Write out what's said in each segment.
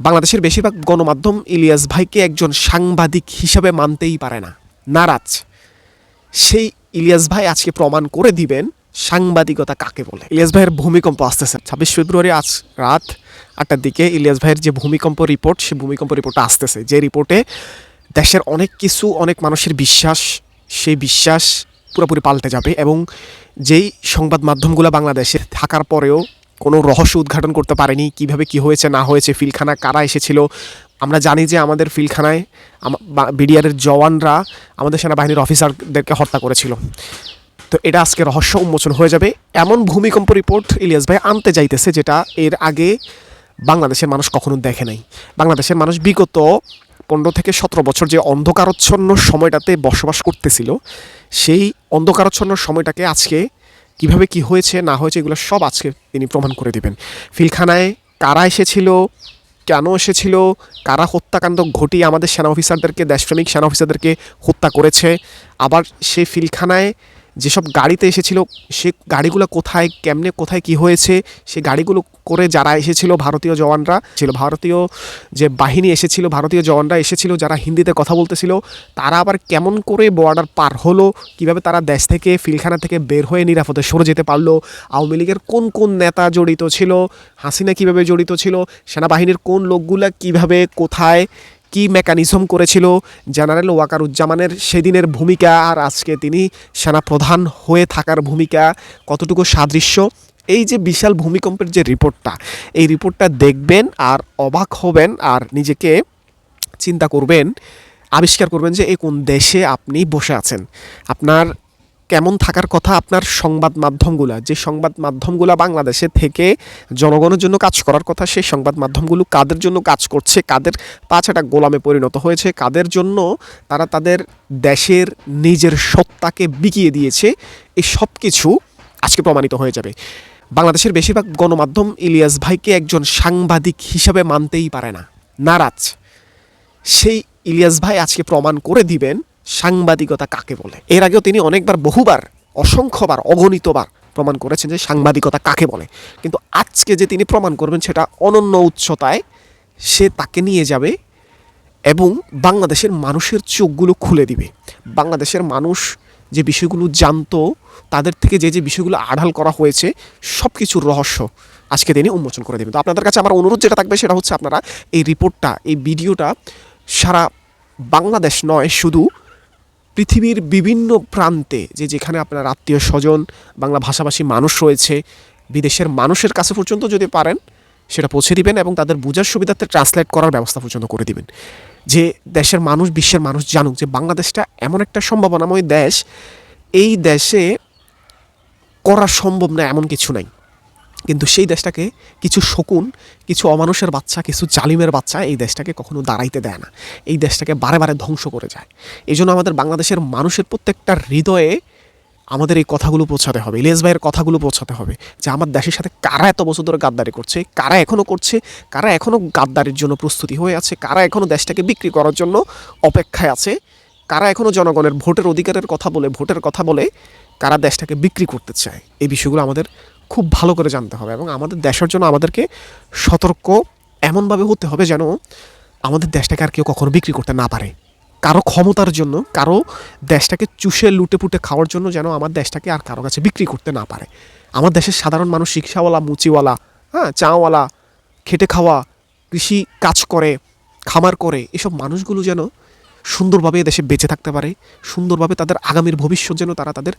বাংলাদেশের বেশিরভাগ গণমাধ্যম ইলিয়াস ভাইকে একজন সাংবাদিক হিসাবে মানতেই পারে না। নারাজ। সেই ইলিয়াস ভাই আজকে প্রমাণ করে দিবেন সাংবাদিকতা কাকে বলে। ইলিয়াস ভাইয়ের ভূমিকম্প আসতেছে। ছাব্বিশ ফেব্রুয়ারি আজ রাত আটটার দিকে ইলিয়াস ভাইয়ের যে ভূমিকম্প রিপোর্ট সেই ভূমিকম্প রিপোর্টটা আসতেছে। যে রিপোর্টে দেশের অনেক কিছু, অনেক মানুষের বিশ্বাস, সেই বিশ্বাস পুরোপুরি পাল্টে যাবে এবং যেই সংবাদ মাধ্যমগুলো বাংলাদেশে থাকার পরেও কোনো রহস্য উদ্ঘাটন করতে পারেনি, কীভাবে কি হয়েছে, না হয়েছে, ফিলখানা কারা এসেছিল। আমরা জানি যে আমাদের ফিলখানায় বিডিআরের জওয়ানরা আমাদের সেনাবাহিনীর অফিসারদেরকে হত্যা করেছিল। তো এটা আজকে রহস্য উন্মোচন হয়ে যাবে। এমন ভূমিকম্প রিপোর্ট ইলিয়াস ভাই আনতে যাইতেছে যেটা এর আগে বাংলাদেশের মানুষ কখনো দেখে নাই। বাংলাদেশের মানুষ বিগত পনেরো থেকে সতেরো বছর যে অন্ধকারচ্ছন্ন সময়টাতে বসবাস করতেছিল, সেই অন্ধকারচ্ছন্ন সময়টাকে আজকে কীভাবে কি হয়েছে, না হয়েছে, এগুলো সব আজকে তিনি প্রমাণ করে দেবেন। ফিলখানায় কারা এসেছিল, কেন এসেছিল, কারা হত্যাকাণ্ড ঘটিয়ে আমাদের সেনা অফিসারদেরকে, দেশপ্রেমিক সেনা অফিসারদেরকে হত্যা করেছে, আবার সে ফিলখানায় যেসব গাড়িতে এসেছিল, সে গাড়িগুলো কোথায়, কেমনে, কোথায় কি হয়েছে, সে গাড়িগুলো করে যারা এসেছিল, ভারতীয় জওয়ানরা, ছিল ভারতীয় যে বাহিনী এসেছিল, ভারতীয় জওয়ানরা এসেছিল, যারা হিন্দিতে কথা বলতেছিল, তারা আবার কেমন করে বর্ডার পার হলো, কীভাবে তারা দেশ থেকে ফিলখানা থেকে বের হয়ে নিরাপদে সরে যেতে পারল, আওয়ামী লীগের কোন কোন নেতা জড়িত ছিল, হাসিনা কীভাবে জড়িত ছিল, সেনাবাহিনীর কোন লোকগুলা কীভাবে, কোথায় কি মেকানিজম করেছিল? জেনারেল ওয়াকারুজ্জামানের সেদিনের ভূমিকা আর আজকে তিনি সেনাপ্রধান হয়ে থাকার ভূমিকা কতটুকু সাদৃশ্য? এই যে বিশাল ভূমিকম্পের যে রিপোর্টটা, এই রিপোর্টটা দেখবেন আর অবাক হবেন আর নিজেকে চিন্তা করবেন, আবিষ্কার করবেন যে এই কোন দেশে আপনি বসে আছেন। আপনার কেমন থাকার কথা আপনার সংবাদ মাধ্যমগুলো? যে সংবাদ মাধ্যমগুলো বাংলাদেশে থেকে জনগণের জন্য কাজ করার কথা, সেই সংবাদ মাধ্যমগুলো কাদের জন্য কাজ করছে? কাদের পাঁচটা গোলামে পরিণত হয়েছে? কাদের জন্য তারা তাদের দেশের নিজের সত্তাকে বিকিয়ে দিয়েছে? এই সব কিছু আজকে প্রমাণিত হয়ে যাবে। বাংলাদেশের বেশিরভাগ গণমাধ্যম ইলিয়াস ভাইকে একজন সাংবাদিক হিসাবে মানতেই পারে না। নারাজ। সেই ইলিয়াস ভাই আজকে প্রমাণ করে দিবেন সাংবাদিকতা কাকে বলে? এর আগেও তিনি অনেকবার, বহুবার, অসংখ্যবার, অগণিতবার প্রমাণ করেছেন যে সাংবাদিকতা কাকে বলে। কিন্তু আজকে যে তিনি প্রমাণ করবেন সেটা অনন্য উচ্চতায় সে তাকে নিয়ে যাবে এবং বাংলাদেশের মানুষের চোখগুলো খুলে দিবে। বাংলাদেশের মানুষ যে বিষয়গুলো জানতো, তাদের থেকে যে যে বিষয়গুলো আড়াল করা হয়েছে সব কিছুর রহস্য আজকে তিনি উন্মোচন করে দেবেন। তো আপনাদের কাছে আমার অনুরোধ যেটা থাকবে সেটা হচ্ছে আপনারা এই রিপোর্টটা, এই ভিডিওটা সারা বাংলাদেশ নয়, শুধু পৃথিবীর বিভিন্ন প্রান্তে যে যেখানে আপনার আত্মীয় স্বজন, বাংলা ভাষাভাষী মানুষ রয়েছে, বিদেশের মানুষের কাছে পর্যন্ত যদি পারেন, সেটা পৌঁছে দিবেন এবং তাদের বোঝার সুবিধার্থে ট্রান্সলেট করার ব্যবস্থা পর্যন্ত করে দিবেন। যে দেশের মানুষ, বিশ্বের মানুষ জানুক যে বাংলাদেশটা এমন একটা সম্ভাবনাময় দেশ, এই দেশে করা সম্ভব না এমন কিছু নাই। কিন্তু সেই দেশটাকে কিছু শকুন, কিছু অমানুষের বাচ্চা, কিছু জালিমের বাচ্চা এই দেশটাকে কখনো দাঁড়াইতে দেয় না। এই দেশটাকে বারে বারে ধ্বংস করে যায়। এই জন্য আমাদের বাংলাদেশের মানুষের প্রত্যেকটা হৃদয়ে আমাদের এই কথাগুলো পৌঁছাতে হবে, ইলিয়াস ভাইয়ের কথাগুলো পৌঁছাতে হবে যে আমার দেশের সাথে কারা এত বছর ধরে গাদ্দারি করছে, কারা এখনও করছে, কারা এখনও গাদ্দারির জন্য প্রস্তুতি হয়ে আছে, কারা এখনও দেশটাকে বিক্রি করার জন্য অপেক্ষায় আছে, কারা এখনও জনগণের ভোটের অধিকারের কথা বলে, ভোটের কথা বলে কারা দেশটাকে বিক্রি করতে চায়। এই বিষয়গুলো আমাদের খুব ভালো করে জানতে হবে এবং আমাদের দেশের জন্য আমাদেরকে সতর্ক এমনভাবে হতে হবে যেন আমাদের দেশটাকে আর কেউ কখনো বিক্রি করতে না পারে। কারও ক্ষমতার জন্য, কারও দেশটাকে চুষে লুটে পুটে খাওয়ার জন্য যেন আমার দেশটাকে আর কারও কাছে বিক্রি করতে না পারে। আমার দেশের সাধারণ মানুষ রিক্সাওয়ালা, মুচিওয়ালা হ্যাঁ চাওয়ালা, খেটে খাওয়া, কৃষি কাজ করে, খামার করে, এসব মানুষগুলো যেন সুন্দরভাবে এ দেশে বেঁচে থাকতে পারে, সুন্দরভাবে তাদের আগামীর ভবিষ্যৎ যেন তারা তাদের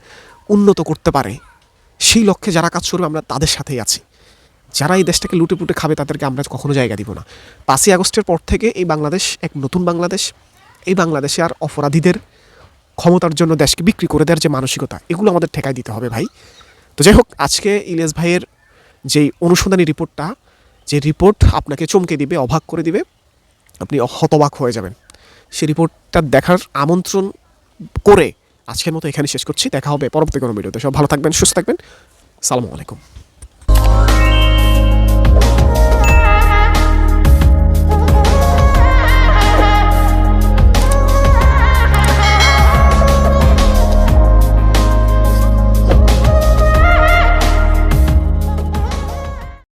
উন্নত করতে পারে। সেই লক্ষ্যে যারা কাজ করবে, আমরা তাদের সাথেই আছি। যারা এই দেশটাকে লুটে পুটে খাবে, তাদেরকে আমরা কখনো জায়গা দিব না। পাঁচই আগস্টের পর থেকে এই বাংলাদেশ, এক নতুন বাংলাদেশ, এই বাংলাদেশে আর অপরাধীদের ক্ষমতার জন্য দেশকে বিক্রি করে দেওয়ার যে মানসিকতা, এগুলো আমাদের ঠেকাই দিতে হবে ভাই। তো যাই হোক, আজকে ইলিয়াস ভাইয়ের যেই অনুসন্ধানী রিপোর্টটা, যে রিপোর্ট আপনাকে চমকে দিবে, অবাক করে দিবে, আপনি হতবাক হয়ে যাবেন। সেই রিপোর্টটা দেখার আমন্ত্রণ করে আজকের মতো এখানে শেষ করছি। দেখা হবে পরবর্তী কোনো ভিডিওতে। সব ভালো থাকবেন, সুস্থ থাকবেন। সালামু আলাইকুম।